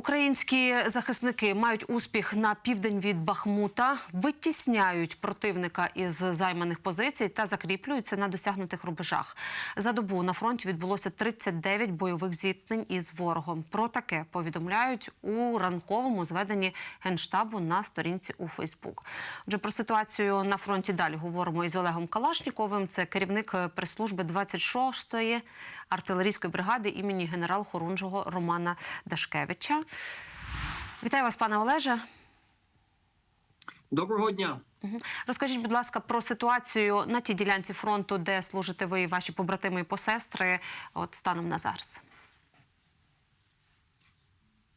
Українські захисники мають успіх на південь від Бахмута, витісняють противника із займаних позицій та закріплюються на досягнутих рубежах. За добу на фронті відбулося 39 бойових зіткнень із ворогом. Про таке повідомляють у ранковому зведенні генштабу на сторінці у Фейсбук. Отже, про ситуацію на фронті далі говоримо із Олегом Калашніковим. Це керівник прес-служби 26-ї артилерійської бригади імені генерал-хорунжого Романа Дашкевича. Вітаю вас, пане Олеже. Доброго дня. Розкажіть, будь ласка, про ситуацію на тій ділянці фронту, де служите ви і ваші побратими і посестри, от станом на зараз.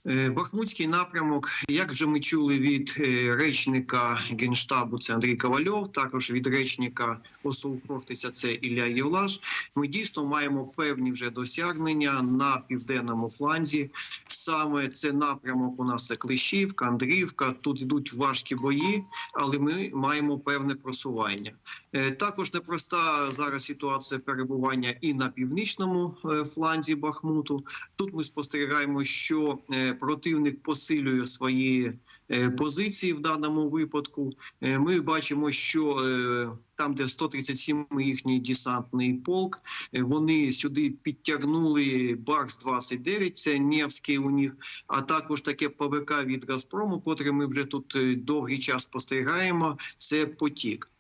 Е, Бахмутський напрямок, як вже ми чули від е, речника генштабу, це Андрій Ковальов, також від речника ОСУ Хортиця, це Ілля Євлаш. Ми дійсно маємо певні вже досягнення на південному фланзі. Саме це напрямок у нас це Клещівка, Андрівка. Тут йдуть важкі бої, але ми маємо певне просування. Е, Також непроста зараз ситуація перебування і на північному фланзі Бахмуту. Тут ми спостерігаємо, що противник посилює свої е, позиції в даному випадку. Е, Ми бачимо, що е, там, де 137 їхній десантний полк, вони сюди підтягнули Барс 29 це Невський у них, а також таке ПВК від Газпрому, котре ми вже тут довгий час спостерігаємо. Це потік.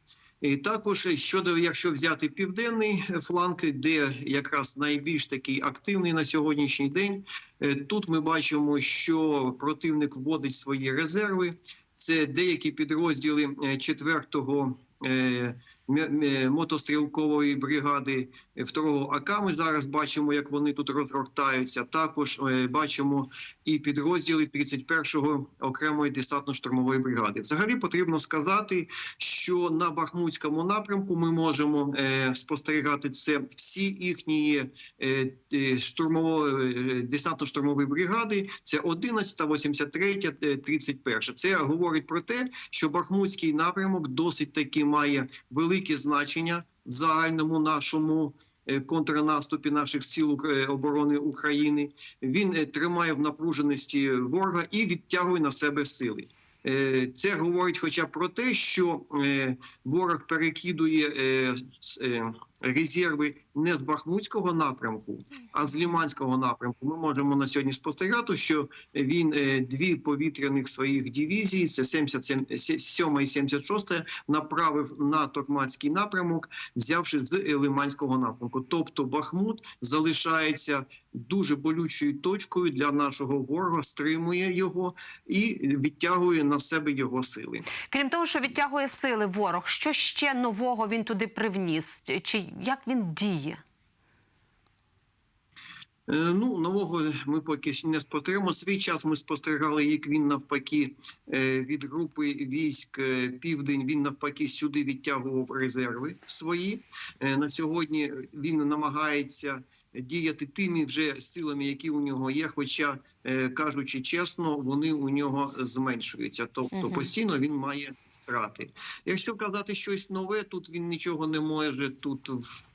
І також щодо, якщо взяти південний фланг, де якраз найбільш такий активний на сьогоднішній день, е, тут ми бачимо, що противник вводить свої резерви. Це деякі підрозділи 4-го мотострілкової бригади 2-го АК. Ми зараз бачимо, як вони тут розгортаються. Також е, бачимо і підрозділи 31-го окремої десантно-штурмової бригади. Взагалі потрібно сказати, що на Бахмутському напрямку ми можемо е, спостерігати це всі їхні е, е, штурмової е, десантно-штурмової бригади. Це 11, 83, е, 31. Це говорить про те, що Бахмутський напрямок досить таки має велике значення в загальному нашому. е, Контрнаступі наших сил оборони України він е, тримає в напруженості ворога і відтягує на себе сили. Е, Це говорить, хоча про те, що е, ворог перекидує е, е, резерви не з Бахмутського напрямку, а з Ліманського напрямку. Ми можемо на сьогодні спостерігати, що він е, дві повітряних своїх дивізії, це 77 7 і 76, направив на Токмацький напрямок, взявши з Лиманського напрямку. Тобто Бахмут залишається дуже болючою точкою для нашого ворога, стримує його і відтягує на себе його сили. Крім того, що відтягує сили ворог, що ще нового він туди привніс? Чи як він діє? Е, Ну, нового ми поки ще не спостерігаємо. Свій час ми спостерігали, як він навпаки е, від групи військ е, Південь. Він навпаки сюди відтягував резерви свої. На сьогодні він намагається діяти тими вже силами, які у нього є. Хоча, кажучи чесно, вони у нього зменшуються. Тобто постійно він має втрати. Якщо казати щось нове, тут він нічого не може тут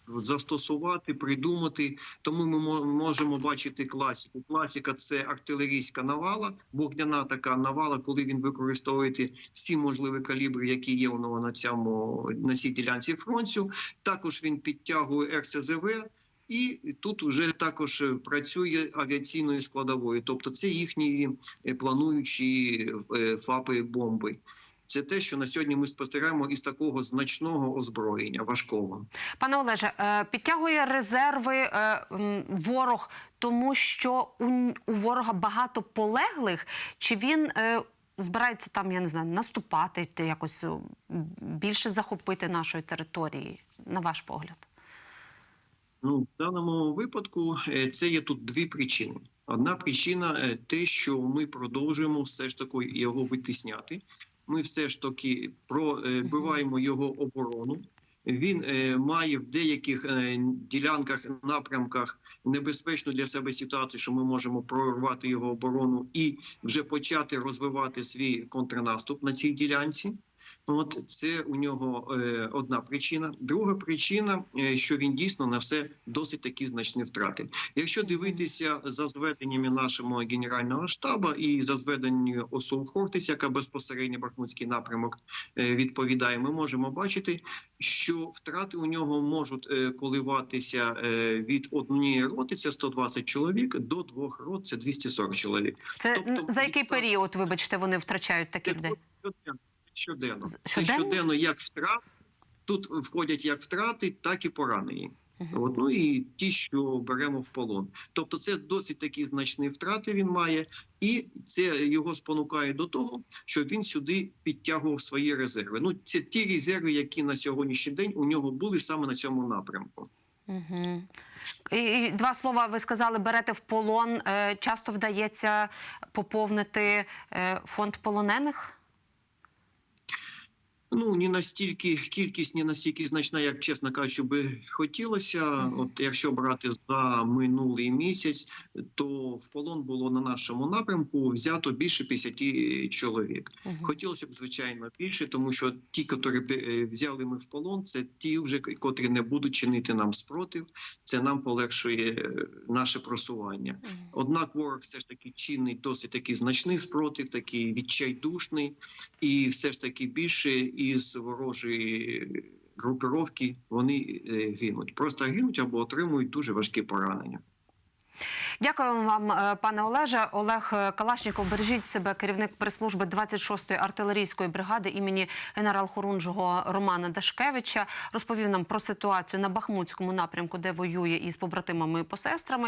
застосувати, придумати. Тому ми можемо бачити класику. Класика це артилерійська навала, вогняна така навала, коли він використовує всі можливі калібри, які є у нього на цьому на цій ділянці фронту. Також він підтягує РСЗВ. І тут вже також працює авіаційною складовою, тобто це їхні е, плануючі е, ФАПи бомби. Це те, що на сьогодні ми спостерігаємо із такого значного озброєння важкого. Пане Олеже, е, підтягує резерви е, ворог, тому що у, ворога багато полеглих, чи він е, збирається там, я не знаю, наступати, ти якось більше захопити нашої території, на ваш погляд? Ну, в даному випадку це є тут дві причини. Одна причина те, що ми продовжуємо все ж таки його витисняти. Ми все ж таки пробиваємо його оборону. Він е, має в деяких е, ділянках напрямках небезпечну для себе ситуацію, що ми можемо прорвати його оборону і вже почати розвивати свій контрнаступ на цій ділянці. От це у нього е, одна причина. Друга причина, е, що він дійсно несе досить такі значні втрати. Якщо дивитися за зведеннями нашого генерального штабу і за зведенням ОСУ Хортис, яка безпосередньо Бахмутський напрямок е, відповідає, ми можемо бачити, що втрати у нього можуть е, коливатися е, від однієї роти, це 120 чоловік, до двох рот, це 240 чоловік. Це Тобто за який відстав- період, вибачте, вони втрачають такі людей? Щоденно. Щоденно. Це щоденно? як втрат. Тут входять як втрати, так і поранені. От, ну і ті, що беремо в полон. Тобто, це досить такі значні втрати він має, і це його спонукає до того, щоб він сюди підтягував свої резерви. Ну, це ті резерви, які на сьогоднішній день у нього були саме на цьому напрямку. Угу. І, і два слова ви сказали, берете в полон. Е, часто вдається поповнити е, фонд полонених? Ну не настільки кількість не настільки значна, як чесно кажучи, би хотілося. От якщо брати за минулий місяць, то в полон було на нашому напрямку взято більше 50 чоловік. Хотілося б звичайно більше, тому що ті, які е, взяли ми в полон, це ті, вже котрі не будуть чинити нам спротив. Це нам полегшує е, наше просування. Однак ворог все ж таки чинить досить такий значний спротив, такий відчайдушний, і все ж таки більше із ворожої групировки вони е, гинуть. Просто гинуть або отримують дуже важкі поранення. Дякую вам, е, пане Олеже. Олег е, Калашніков, бережіть себе, керівник прес-служби 26-ї артилерійської бригади імені генерал-хорунжого Романа Дашкевича, розповів нам про ситуацію на Бахмутському напрямку, де воює із побратимами і посестрами.